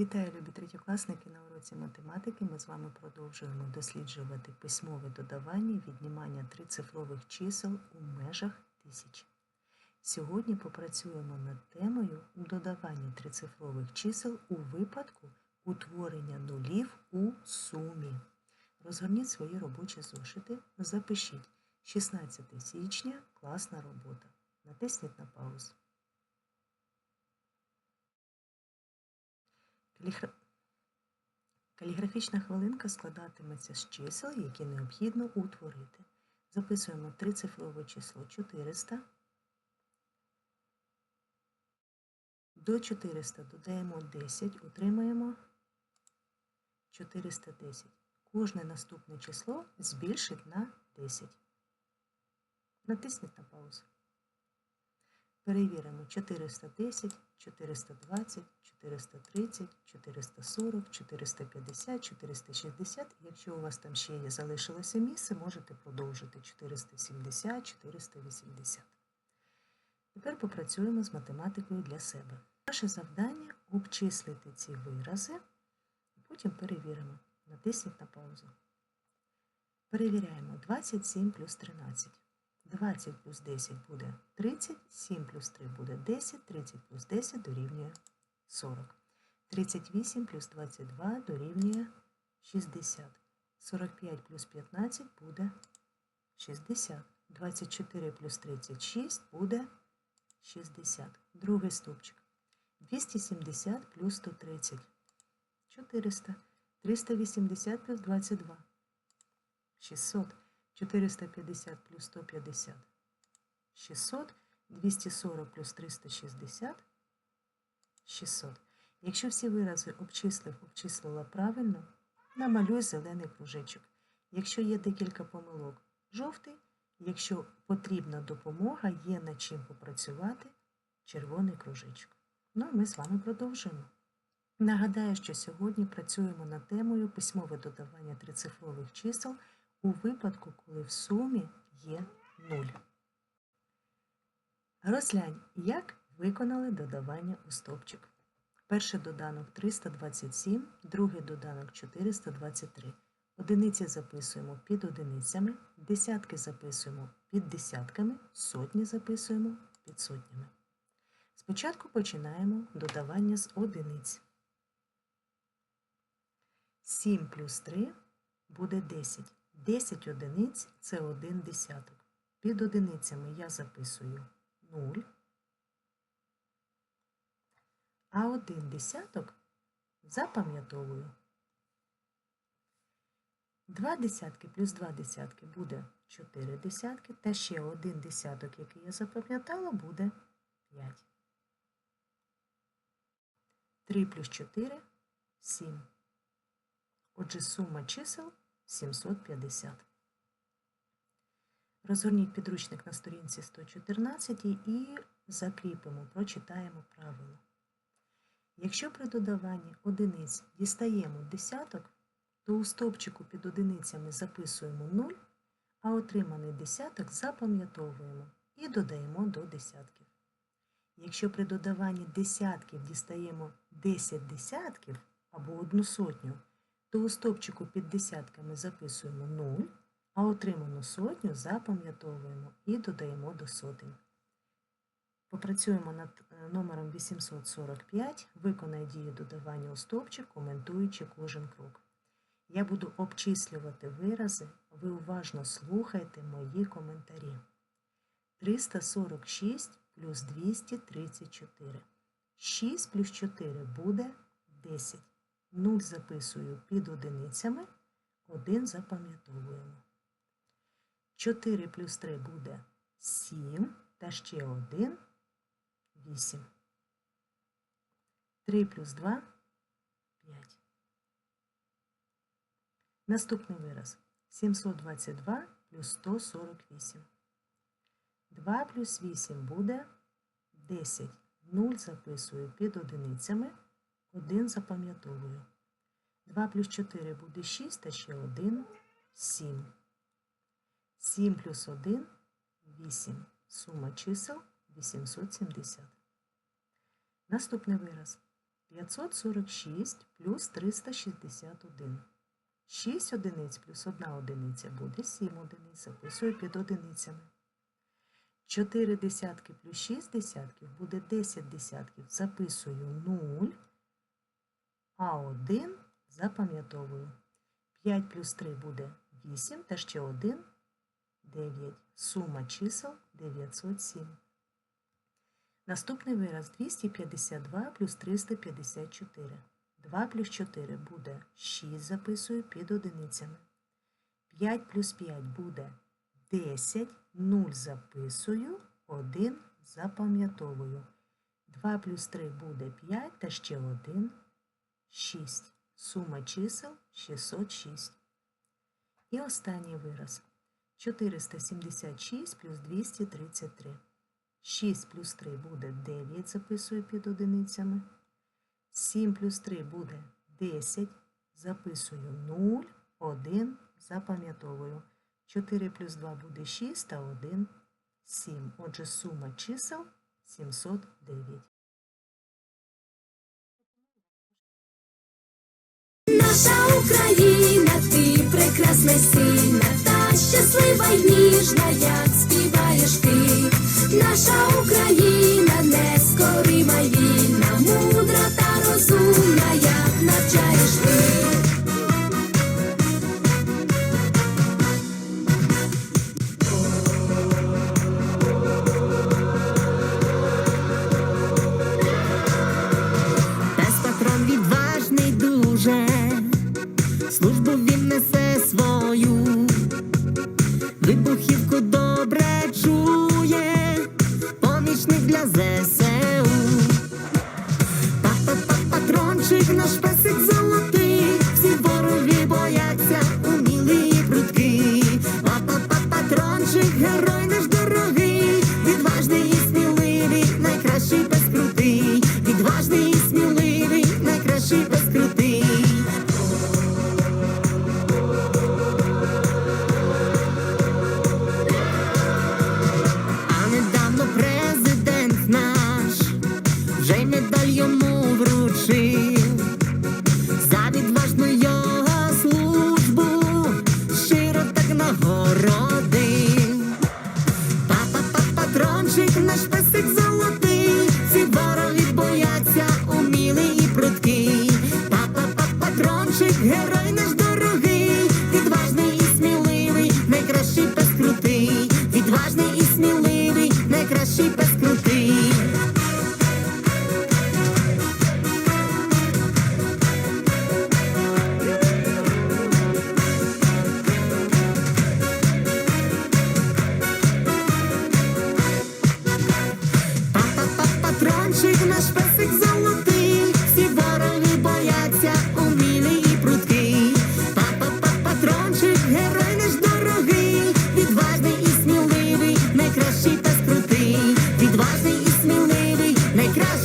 Вітаю, любі третьокласники! На уроці математики ми з вами продовжуємо досліджувати письмове додавання і віднімання трицифрових чисел у межах тисяч. Сьогодні попрацюємо над темою додавання трицифрових чисел у випадку утворення нулів у сумі. Розгорніть свої робочі зошити, запишіть 16 січня класна робота. Натисніть на паузу. Каліграфічна хвилинка складатиметься з чисел, які необхідно утворити. Записуємо трицифрове число 400. До 400 додаємо 10, отримаємо 410. Кожне наступне число збільшить на 10. Натисніть на паузу. Перевіримо 410, 420, 430, 440, 450, 460. Якщо у вас там ще є залишилося місце, можете продовжити 470, 480. Тепер попрацюємо з математикою для себе. Наше завдання обчислити ці вирази, потім перевіримо. Натисніть на паузу. Перевіряємо 27 плюс 13. 20 плюс 10 буде 30, 7 плюс 3 буде 10, 30 плюс 10 дорівнює 40. 38 плюс 22 дорівнює 60. 45 плюс 15 буде 60. 24 плюс 36 буде 60. Другий стовпчик. 270 плюс 130. 400. 380 плюс 22. 600. 450 плюс 150 600, 240 плюс 360 600. Якщо всі вирази обчислив, обчислила правильно, намалюй зелений кружечок. Якщо є декілька помилок, жовтий. Якщо потрібна допомога, є над чим попрацювати, червоний кружечок. Ну, а ми з вами продовжуємо. Нагадаю, що сьогодні працюємо над темою письмове додавання трицифрових чисел у випадку, коли в сумі є 0. Розглянь, як виконали додавання у стовпчик. Перший доданок 327, другий доданок 423. Одиниці записуємо під одиницями, десятки записуємо під десятками, сотні записуємо під сотнями. Спочатку починаємо додавання з одиниць. 7 плюс 3 буде 10. 10 одиниць це 1 десяток. Під одиницями я записую 0. А 1 десяток запам'ятовую. 2 десятки плюс 2 десятки буде 4 десятки, та ще один десяток, який я запам'ятала, буде 5. 3 плюс 4 7. Отже, сума чисел 750. Розгорніть підручник на сторінці 114 і закріпимо, прочитаємо правило. Якщо при додаванні одиниць дістаємо десяток, то у стовпчику під одиницями записуємо 0, а отриманий десяток запам'ятовуємо і додаємо до десятків. Якщо при додаванні десятків дістаємо 10 десятків або одну сотню, то у стовпчику під десятками записуємо 0, а отриману сотню запам'ятовуємо і додаємо до сотень. Попрацюємо над номером 845, виконай дію додавання у стовпчик, коментуючи кожен крок. Я буду обчислювати вирази, ви уважно слухайте мої коментарі. 346 плюс 234. 6 плюс 4 буде 10. 0 записую під одиницями, 1 запам'ятовуємо. 4 плюс 3 буде 7, та ще 1 8. 3 плюс 2 5. Наступний вираз 722 плюс 148. 2 плюс 8 буде 10. 0 записую під одиницями. 1 запам'ятовую. 2 плюс 4 буде 6, та ще 1 7. 7 плюс 1 8. Сума чисел 870. Наступний вираз 546 плюс 361. 6 одиниць плюс 1 одиниця буде 7 одиниць. Записую під одиницями. 4 десятки плюс 6 десятків буде 10 десятків. Записую 0, а 1 запам'ятовую. 5 плюс 3 буде 8 та ще 1 9. Сума чисел 907. Наступний вираз 252 плюс 354. 2 плюс 4 буде 6, записую під одиницями. 5 плюс 5 буде 10, 0 записую, 1 запам'ятовую. 2 плюс 3 буде 5 та ще 1 6. Сума чисел 606. І останній вираз 476 плюс 233. 6 плюс 3 буде 9, записую під одиницями. 7 плюс 3 буде 10, записую 0, 1, запам'ятовую. 4 плюс 2 буде 6 та 1 7. Отже, сума чисел 709. Наша Україна, ти прекрасна, сильна та щаслива й ніжна, як співаєш ти. Наша Україна нескорима й вільна, наш песик золотий, всі вороги бояться, умілий і прудкий. Па-па-па, патрончик, герой наш дорогий, відважний і сміливий, найкращий пес відважний і сміливий, найкращий пес. А недавно президент наш вже медаль йому вручив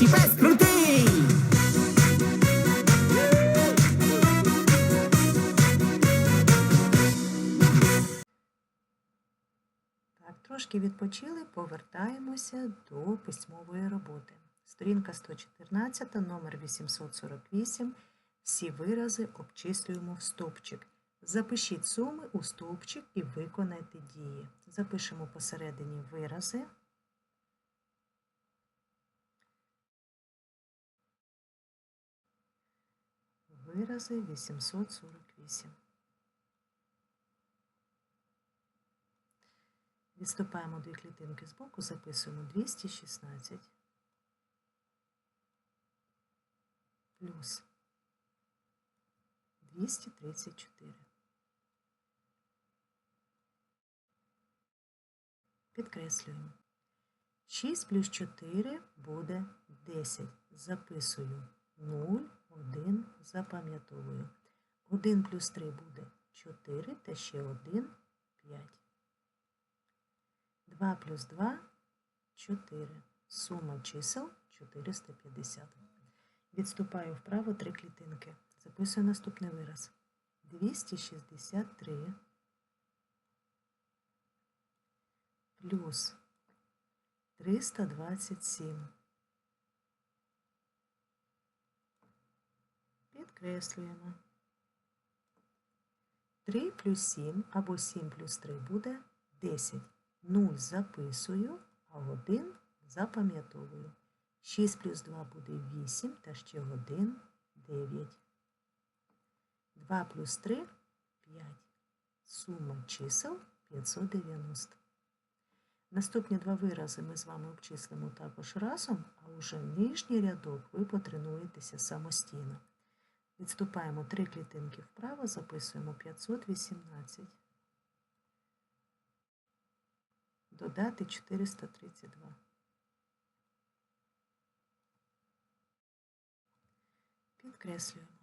найкращий пес крутий. Трошки відпочили, повертаємося до письмової роботи. Сторінка 114, номер 848. Всі вирази обчислюємо в стовпчик. Запишіть суми у стовпчик і виконайте дії. Запишемо посередині вирази. Вирази 848. Відступаємо дві клітинки з боку, записуємо 216 плюс 234. Підкреслюємо. 6 плюс 4 буде 10. Записую 0, 1, запам'ятовую. 1 плюс 3 буде 4 та ще 1 5. 2 плюс 2 4. Сума чисел 450. Відступаю вправо 3 клітинки. Записую наступний вираз. 263 плюс 327 Підкреслюємо. 3 плюс 7 або 7 плюс 3 буде 10. 0 записую, а 1 запам'ятовую. 6 плюс 2 буде 8 та ще 1 9. 2 плюс 3 5. Сума чисел 590. Наступні два вирази ми з вами обчислимо також разом, а уже нижній рядок ви потренуєтеся самостійно. Відступаємо три клітинки вправо, записуємо 518. Додати 432. Підкреслюємо.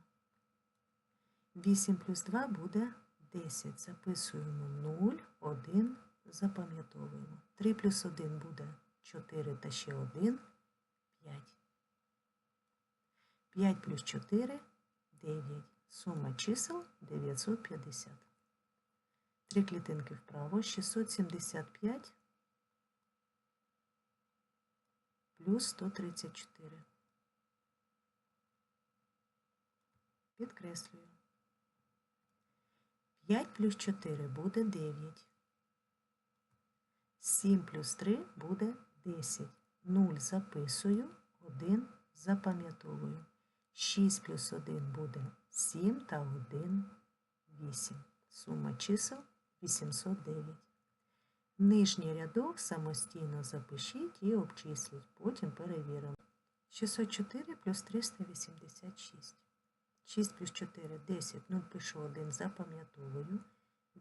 8 плюс 2 буде 10. Записуємо 0, 1, запам'ятовуємо. 3 плюс 1 буде 4 та ще 1, 5. 5 плюс 4 9. Сума чисел 950. Три клітинки вправо 675 плюс 134. Підкреслюю. 5 плюс 4 буде 9. 7 плюс 3 буде 10. 0 записую, 1 запам'ятовую. 6 плюс 1 буде 7 та 1 8. Сума чисел 809. Нижній рядок самостійно запишіть і обчисліть, потім перевіримо. 604 плюс 386. 6 плюс 4 10, 0 пишу 1, запам'ятовую.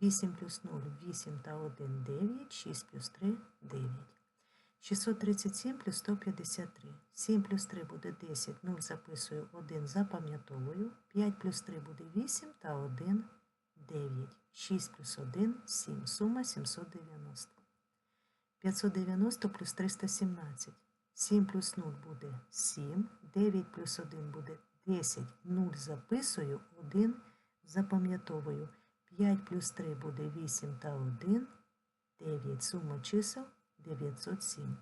8 плюс 0 8 та 1 9, 6 плюс 3 9. 637 плюс 153. 7 плюс 3 буде 10, 0 записую, 1 запам'ятовую. 5 плюс 3 буде 8 та 1 9. 6 плюс 1 7. Сума 790. 590 плюс 317. 7 плюс 0 буде 7. 9 плюс 1 буде 10. 0 записую, 1 запам'ятовую. 5 плюс 3 буде 8 та 1 9. Сума чисел 907.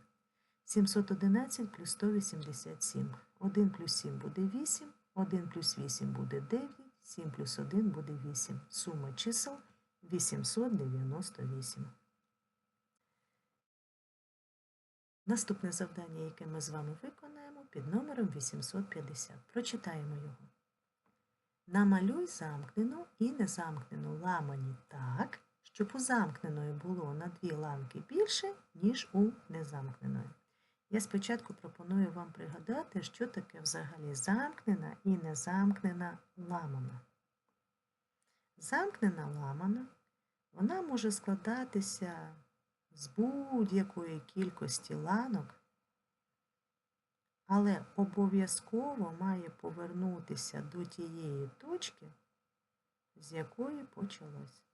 711 плюс 187. 1 плюс 7 буде 8, 1 плюс 8 буде 9, 7 плюс 1 буде 8. Сума чисел 898. Наступне завдання, яке ми з вами виконаємо, під номером 850. Прочитаємо його. Намалюй замкнену і незамкнену ламані так, щоб у замкненої було на дві ланки більше, ніж у незамкненої. Я спочатку пропоную вам пригадати, що таке взагалі замкнена і незамкнена ламана. Замкнена ламана, вона може складатися з будь-якої кількості ланок, але обов'язково має повернутися до тієї точки, з якої почалось.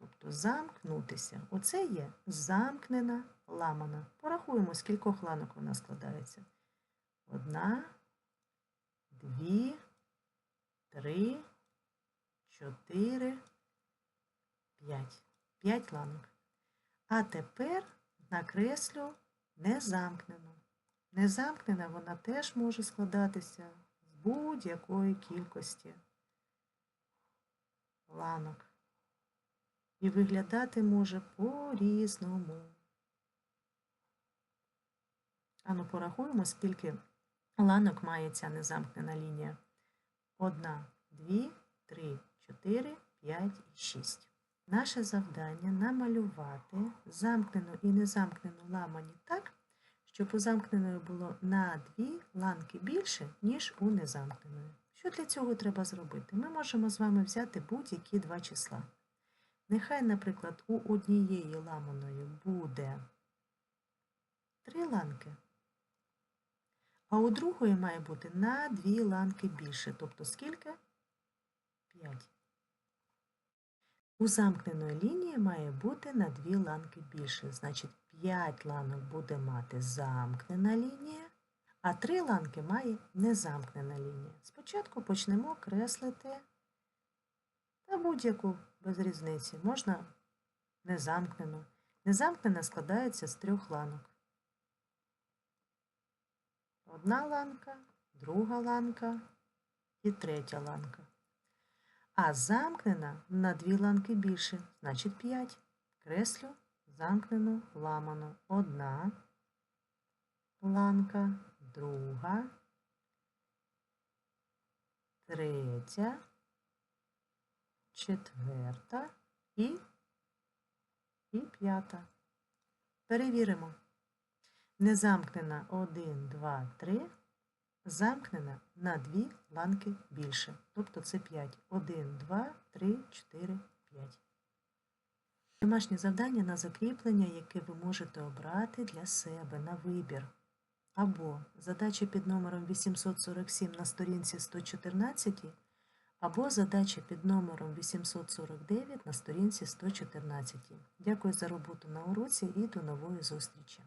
Тобто замкнутися. Оце є замкнена ламана. Порахуємо, з кількох ланок вона складається. Одна, дві, три, чотири, п'ять. П'ять ланок. А тепер накреслю незамкнену. Незамкнена вона теж може складатися з будь-якої кількості ланок. І виглядати може по-різному. Ану, порахуємо, скільки ланок має ця незамкнена лінія. Одна, дві, три, чотири, п'ять і шість. Наше завдання намалювати замкнену і незамкнену ламані так, щоб у замкненої було на дві ланки більше, ніж у незамкненої. Що для цього треба зробити? Ми можемо з вами взяти будь-які два числа. Нехай, наприклад, у однієї ламаної буде три ланки, а у другої має бути на дві ланки більше. Тобто скільки? П'ять. У замкненої лінії має бути на дві ланки більше. Значить, 5 ланок буде мати замкнена лінія, а 3 ланки має незамкнена лінія. Спочатку почнемо креслити та будь-яку без різниці. Можна незамкнену. Незамкнена складається з трьох ланок. Одна ланка, друга ланка і третя ланка. А замкнена на дві ланки більше, значить 5. Креслю замкнено, ламано. Одна ланка, друга, третя, четверта і, і п'ята. Перевіримо. Незамкнена 1, 2, 3, замкнена на дві ланки більше. Тобто це 5. 1, 2, 3, 4, 5. Домашнє завдання на закріплення, яке ви можете обрати для себе на вибір. Або задача під номером 847 на сторінці 114, або задача під номером 849 на сторінці 114. Дякую за роботу на уроці і до нової зустрічі!